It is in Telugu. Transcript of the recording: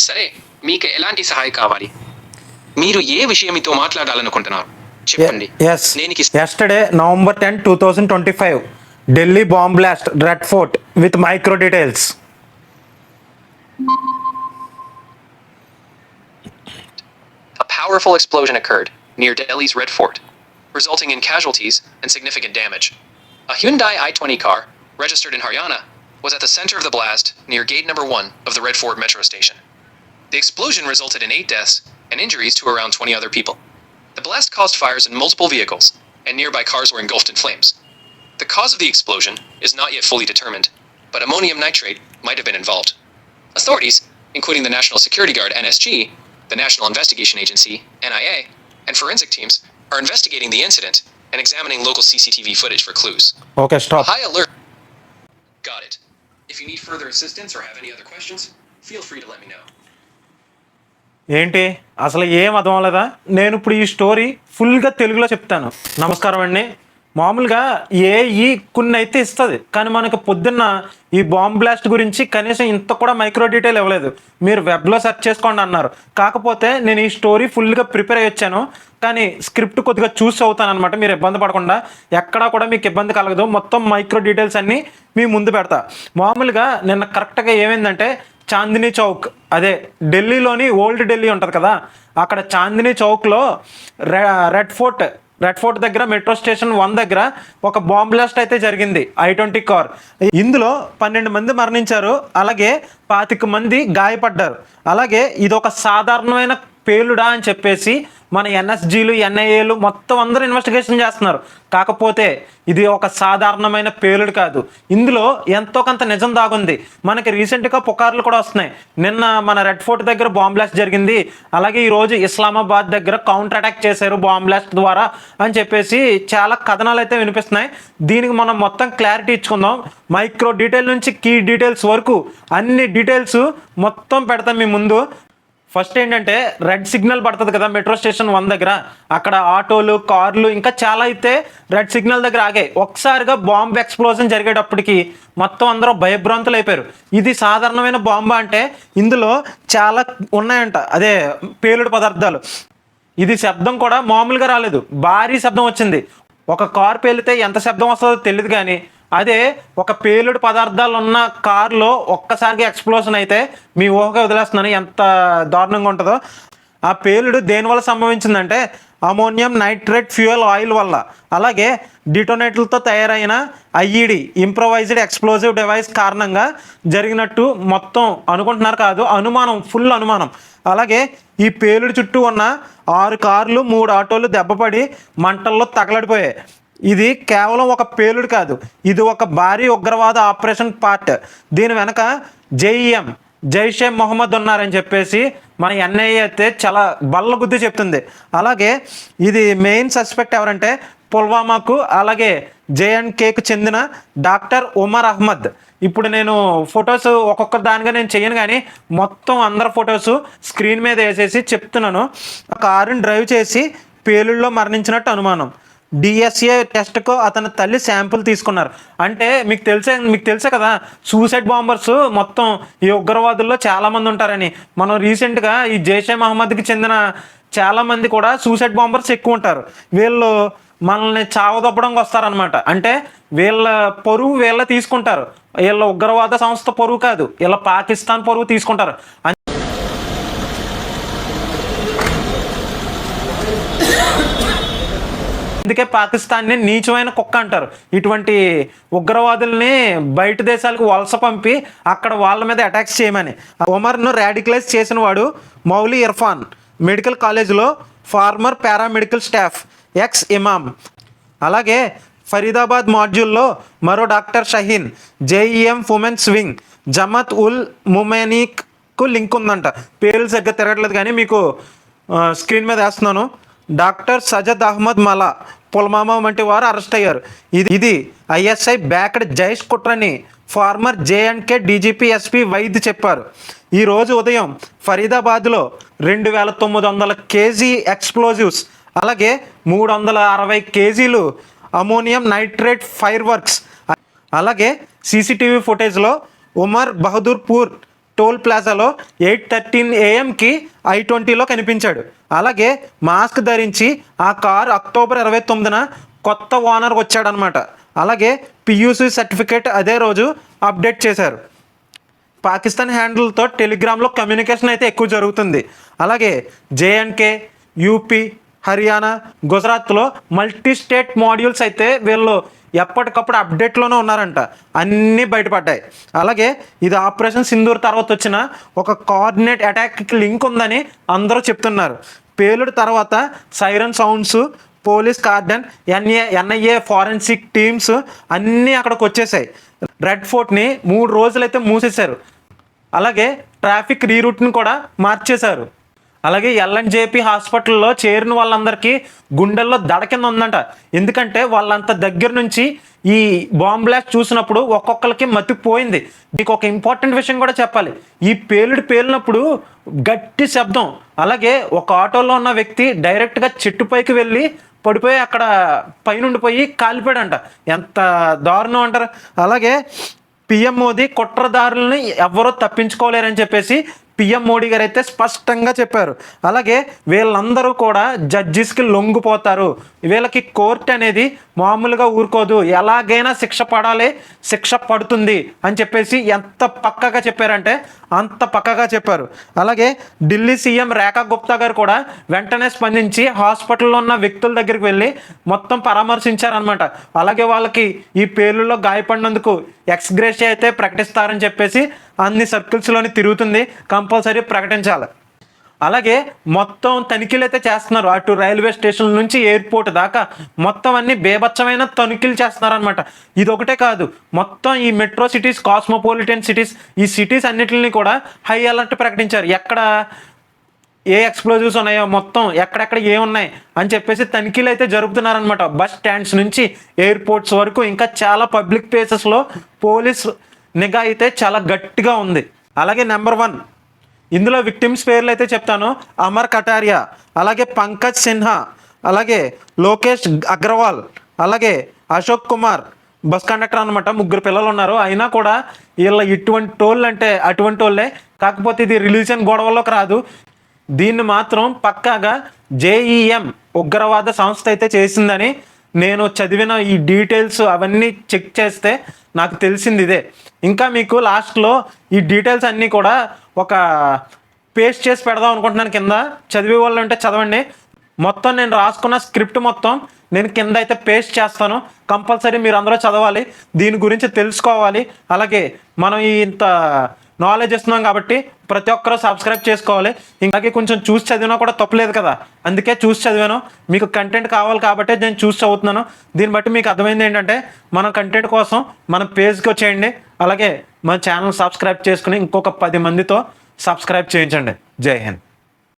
సరే మీకు ఎలాంటి సహాయం కావాలి మీరు ఏ విషయం మీతో మాట్లాడాలనుకుంటున్నారు చెప్పండి ఎస్ నేను yesterday November ten two thousand twenty five Delhi bomb blast Red Fort with micro details A powerful explosion occurred near Delhi's Red Fort, resulting in casualties and significant damage. A Hyundai i20 car, registered in Haryana, was at the center of the blast near gate number 1 of the Red Fort metro station. The explosion resulted in eight deaths and injuries to around 20 other people. The blast caused fires in multiple vehicles, and nearby cars were engulfed in flames. The cause of the explosion is not yet fully determined, but ammonium nitrate might have been involved. Authorities, including the National Security Guard NSG, the National Investigation Agency NIA, and forensic teams, are investigating the incident and examining local CCTV footage for clues. Okay, stop. High alert. Got it. If you need further assistance or have any other questions, feel free to let me know. ఏంటి? అసలు ఏం అర్థం లేదా నేను ఇప్పుడు ఈ స్టోరీ ఫుల్గా తెలుగులో చెప్తాను. నమస్కారం అండి. మామూలుగా ఏ ఈ కొన్ని అయితే ఇస్తుంది కానీ మనకు పొద్దున్న ఈ బాంబ్ బ్లాస్ట్ గురించి కనీసం ఇంత కూడా మైక్రో డీటెయిల్ ఇవ్వలేదు. మీరు వెబ్లో సెర్చ్ చేసుకోండి అన్నారు. కాకపోతే నేను ఈ స్టోరీ ఫుల్గా ప్రిపేర్ అయ్యి వచ్చాను కానీ స్క్రిప్ట్ కొద్దిగా చూసి అవుతాను అనమాట మీరు ఇబ్బంది పడకుండా ఎక్కడా కూడా మీకు ఇబ్బంది కలగదు. మొత్తం మైక్రో డీటెయిల్స్ అన్నీ మీ ముందు పెడతా. మామూలుగా నిన్న కరెక్ట్గా ఏమైందంటే చాందినీ చౌక్ అదే ఢిల్లీలోని ఓల్డ్ ఢిల్లీ ఉంటుంది కదా అక్కడ చాందినీ చౌక్లో రె రెడ్ ఫోర్ట్ రెడ్ ఫోర్ట్ దగ్గర మెట్రో స్టేషన్ వన్ దగ్గర ఒక బాంబ్ బ్లాస్ట్ అయితే జరిగింది ఐ ట్వంటీ కార్. ఇందులో పన్నెండు మంది మరణించారు అలాగే పాతిక మంది గాయపడ్డారు. అలాగే ఇది ఒక సాధారణమైన పేలుడా అని చెప్పేసి మన ఎన్ఎస్జీలు ఎన్ఐఏలు మొత్తం అందరూ ఇన్వెస్టిగేషన్ చేస్తున్నారు. కాకపోతే ఇది ఒక సాధారణమైన పేలుడు కాదు. ఇందులో ఎంతో కొంత నిజం దాగుంది. మనకి రీసెంట్గా పుకార్లు కూడా వస్తున్నాయి. నిన్న మన రెడ్ ఫోర్ట్ దగ్గర బాంబ్ బ్లాస్ట్ జరిగింది. అలాగే ఈరోజు ఇస్లామాబాద్ దగ్గర కౌంటర్ అటాక్ చేశారు బాంబ్ బ్లాస్ట్ ద్వారా అని చెప్పేసి చాలా కథనాలు అయితే వినిపిస్తున్నాయి. దీనికి మనం మొత్తం క్లారిటీ ఇచ్చుకుందాం. మైక్రో డీటెయిల్ నుంచి కీ డీటెయిల్స్ వరకు అన్ని డీటెయిల్స్ మొత్తం పెడతాం మీ ముందు. ఫస్ట్ ఏంటంటే రెడ్ సిగ్నల్ పడుతుంది కదా మెట్రో స్టేషన్ వన్ దగ్గర. అక్కడ ఆటోలు కార్లు ఇంకా చాలా అయితే రెడ్ సిగ్నల్ దగ్గర ఆగాయి ఒకసారిగా బాంబు ఎక్స్ప్లోజన్ జరిగేటప్పటికి మొత్తం అందరూ భయభ్రాంతులు అయిపోయారు. ఇది సాధారణమైన బాంబా అంటే ఇందులో చాలా ఉన్నాయంట. అదే పేలుడు పదార్థాలు. ఇది శబ్దం కూడా మామూలుగా రాలేదు. భారీ శబ్దం వచ్చింది. ఒక కార్ పేలితే ఎంత శబ్దం వస్తుందో తెలియదు కానీ అదే ఒక పేలుడు పదార్థాలు ఉన్న కార్లో ఒక్కసారిగా ఎక్స్ప్లోషన్ అయితే మీ ఊహగా వదిలేస్తున్నాను. ఎంత దారుణంగా ఉంటుందో. ఆ పేలుడు దేనివల్ల సంభవించిందంటే అమోనియం నైట్రేట్ ఫ్యూయల్ ఆయిల్ వల్ల. అలాగే డిటోనేట్లతో తయారైన ఐఈడి ఇంప్రొవైజ్డ్ ఎక్స్ప్లోజివ్ డివైస్ కారణంగా జరిగినట్టు మొత్తం అనుకుంటున్నారు కాదు అనుమానం ఫుల్ అనుమానం. అలాగే ఈ పేలుడు చుట్టూ ఉన్న ఆరు కార్లు మూడు ఆటోలు దెబ్బపడి మంటల్లో తగలడిపోయాయి. ఇది కేవలం ఒక పేలుడు కాదు. ఇది ఒక భారీ ఉగ్రవాద ఆపరేషన్ పార్ట్. దీని వెనక జైఎం జైషే మొహమ్మద్ ఉన్నారని చెప్పేసి మన ఎన్ఐఏ అయితే చాలా బల్ల బుద్ధి చెప్తుంది. అలాగే ఇది మెయిన్ సస్పెక్ట్ ఎవరంటే పుల్వామాకు అలాగే జేఎన్కేకు చెందిన డాక్టర్ ఉమర్ అహ్మద్. ఇప్పుడు నేను ఫొటోస్ ఒక్కొక్క దానిగా నేను చేయను కానీ మొత్తం అందరి ఫొటోస్ స్క్రీన్ మీద వేసేసి చెప్తున్నాను. కారుని డ్రైవ్ చేసి పేలుళ్ళలో మరణించినట్టు అనుమానం. డిఎస్ఏ టెస్ట్కు అతని తల్లి శాంపుల్ తీసుకున్నారు. అంటే మీకు తెలిసే మీకు తెలుసే కదా సూసైడ్ బాంబర్స్ మొత్తం ఈ ఉగ్రవాదుల్లో చాలామంది ఉంటారని. మనం రీసెంట్గా ఈ జైషే మహమ్మద్కి చెందిన చాలామంది కూడా సూసైడ్ బాంబర్స్ ఎక్కువ ఉంటారు. వీళ్ళు మనల్ని చావదొప్పడానికి వస్తారనమాట అంటే వీళ్ళ పరువు వీళ్ళ తీసుకుంటారు. వీళ్ళ ఉగ్రవాద సంస్థ పరువు కాదు. వీళ్ళ పాకిస్తాన్ పరువు తీసుకుంటారు. అందుకే పాకిస్తాన్ని నీచమైన కుక్క అంటారు. ఇటువంటి ఉగ్రవాదుల్ని బయట దేశాలకు వలస పంపి అక్కడ వాళ్ళ మీద అటాక్స్ చేయమని. ఒమర్ను రాడికలైజ్ చేసిన వాడు మౌలి ఇర్ఫాన్ మెడికల్ కాలేజ్లో ఫార్మర్ పారామెడికల్ స్టాఫ్ ఎక్స్ ఇమామ్ అలాగే ఫరీదాబాద్ మాడ్యూల్లో మరో doctor Shaheen JEM women's wing Jamaat ul ముమెనీక్కు link ఉందంట. పేర్లు సరిగ్గా తిరగట్లేదు కానీ మీకు స్క్రీన్ మీద వేస్తున్నాను. డాక్టర్ సజద్ అహ్మద్ మలా పుల్మామా వంటి వారు అరెస్ట్ అయ్యారు. ఇది ఇది ISI backed Jaish కుట్రని former J and K DGP SP Vaid చెప్పారు. ఈరోజు ఉదయం ఫరీదాబాద్లో రెండు వేల తొమ్మిది వందల కేజీ ఎక్స్ప్లోజివ్స్ అలాగే మూడు వందల అరవై కేజీలు అమోనియం నైట్రేట్ ఫైర్ వర్క్స్ అలాగే సీసీటీవీ ఫుటేజ్లో ఉమర్ బహదూర్పూర్ టోల్ ప్లాజాలో ఎయిట్ థర్టీన్ ఏఎంకి ఐ ట్వంటీలో కనిపించాడు. అలాగే మాస్క్ ధరించి ఆ కారు అక్టోబర్ ఇరవై తొమ్మిదిన కొత్త ఓనర్ వచ్చాడనమాట అలాగే పియూసీ సర్టిఫికేట్ అదే రోజు అప్డేట్ చేశారు. పాకిస్తాన్ హ్యాండిల్తో టెలిగ్రామ్లో కమ్యూనికేషన్ అయితే ఎక్కువ జరుగుతుంది. అలాగే జేఎన్కే యూపీ హర్యానా గుజరాత్లో మల్టీ స్టేట్ మాడ్యూల్స్ అయితే వీళ్ళు ఎప్పటికప్పుడు అప్డేట్లోనే ఉన్నారంట. అన్నీ బయటపడ్డాయి. అలాగే ఇది ఆపరేషన్ సింధూర్ తర్వాత వచ్చిన ఒక కోఆర్డినేట్ అటాక్కి లింక్ ఉందని అందరూ చెప్తున్నారు. పేలుడు తర్వాత siren sounds police cordon NA NIA forensic teams అన్నీ అక్కడికి వచ్చేసాయి. రెడ్ ఫోర్ట్ని మూడు రోజులైతే మూసేశారు. అలాగే ట్రాఫిక్ రీరూట్ని కూడా మార్చేశారు. అలాగే ఎల్ఎన్జేపీ హాస్పిటల్లో చేరిన వాళ్ళందరికీ గుండెల్లో దడ కింద ఉందంట. ఎందుకంటే వాళ్ళంత దగ్గర నుంచి ఈ బాంబ్ బ్లాస్ట్ చూసినప్పుడు ఒక్కొక్కరికి మతిపోయింది. మీకు ఒక ఇంపార్టెంట్ విషయం కూడా చెప్పాలి. ఈ పేలుడు పేలినప్పుడు గట్టి శబ్దం. అలాగే ఒక ఆటోలో ఉన్న వ్యక్తి డైరెక్ట్గా చెట్టు పైకి వెళ్ళి పడిపోయి అక్కడ పైనుండిపోయి కాలిపోయాడంట. ఎంత దారుణం అంటారు. అలాగే పిఎం మోదీ కుట్రదారులని ఎవరూ తప్పించుకోలేరని చెప్పేసి పిఎం మోడీ గారు అయితే స్పష్టంగా చెప్పారు. అలాగే వీళ్ళందరూ కూడా జడ్జిస్కి లొంగిపోతారు. వీళ్ళకి కోర్టు అనేది మామూలుగా ఊరుకోదు. ఎలాగైనా శిక్ష పడాలి శిక్ష పడుతుంది అని చెప్పేసి ఎంత పక్కగా చెప్పారంటే అంత పక్కగా చెప్పారు. అలాగే ఢిల్లీ సీఎం రేఖా గుప్తా గారు కూడా వెంటనే స్పందించి హాస్పిటల్లో ఉన్న వ్యక్తుల దగ్గరికి వెళ్ళి మొత్తం పరామర్శించారనమాట అలాగే వాళ్ళకి ఈ పేర్లలో గాయపడినందుకు ఎక్స్గ్రేషియా అయితే ప్రకటిస్తారని చెప్పేసి అన్ని సర్కిల్స్లోని తిరుగుతుంది కంపల్సరీ ప్రకటించాలి. అలాగే మొత్తం తనిఖీలు అయితే చేస్తున్నారు. అటు రైల్వే స్టేషన్ నుంచి ఎయిర్పోర్ట్ దాకా మొత్తం అన్ని బేభత్సమైన తనిఖీలు చేస్తున్నారనమాట ఇది ఒకటే కాదు మొత్తం ఈ మెట్రో సిటీస్ కాస్మోపాలిటన్ సిటీస్ ఈ సిటీస్ అన్నిటిని కూడా హై అలర్ట్ ప్రకటించారు. ఎక్కడ ఏ ఎక్స్ప్లోజివ్స్ ఉన్నాయో మొత్తం ఎక్కడెక్కడ ఏమున్నాయి అని చెప్పేసి తనిఖీలు అయితే జరుపుతున్నారనమాట బస్ స్టాండ్స్ నుంచి ఎయిర్పోర్ట్స్ వరకు ఇంకా చాలా పబ్లిక్ ప్లేసెస్లో పోలీస్ నిఘా అయితే చాలా గట్టిగా ఉంది. అలాగే నెంబర్ వన్. ఇందులో విక్టిమ్స్ పేర్లు అయితే చెప్తాను. అమర్ కటారియా అలాగే పంకజ్ సిన్హా అలాగే లోకేష్ అగ్రవాల్ అలాగే అశోక్ కుమార్ బస్ కండక్టర్ అనమాట ముగ్గురు పిల్లలు ఉన్నారు. అయినా కూడా వీళ్ళ ఇటువంటి టోళ్ళు అంటే అటువంటి వాళ్ళే కాకపోతే ఇది రిలీజియన్ గొడవల్లోకి రాదు. దీన్ని మాత్రం పక్కాగా జేఈఎం ఉగ్రవాద సంస్థ అయితే చేసిందని నేను చదివిన ఈ డీటెయిల్స్ అవన్నీ చెక్ చేస్తే నాకు తెలిసింది ఇదే. ఇంకా మీకు లాస్ట్లో ఈ డీటెయిల్స్ అన్నీ కూడా ఒక పేస్ట్ చేసి పెడదాం అనుకుంటున్నాను కింద. చదివే వాళ్ళు ఉంటే చదవండి. మొత్తం నేను రాసుకున్న స్క్రిప్ట్ మొత్తం నేను కింద అయితే పేస్ట్ చేస్తాను. కంపల్సరీ మీరు అందరూ చదవాలి. దీని గురించి తెలుసుకోవాలి. అలాగే మనం ఇంత నాలెడ్జ్ ఇస్తున్నాం కాబట్టి ప్రతి ఒక్కరూ సబ్స్క్రైబ్ చేసుకోవాలి. ఇంకాకి కొంచెం చూసి చదివినా కూడా తప్పలేదు కదా. అందుకే చూసి చదివాను. మీకు కంటెంట్ కావాలి కాబట్టి నేను చూసి చదువుతున్నాను. దీన్ని బట్టి మీకు అర్థమైంది ఏంటంటే మన కంటెంట్ కోసం మన పేజ్కి వచ్చేయండి. అలాగే మన ఛానల్ సబ్స్క్రైబ్ చేసుకుని ఇంకొక పది మందితో సబ్స్క్రైబ్ చేయించండి. జై హింద్.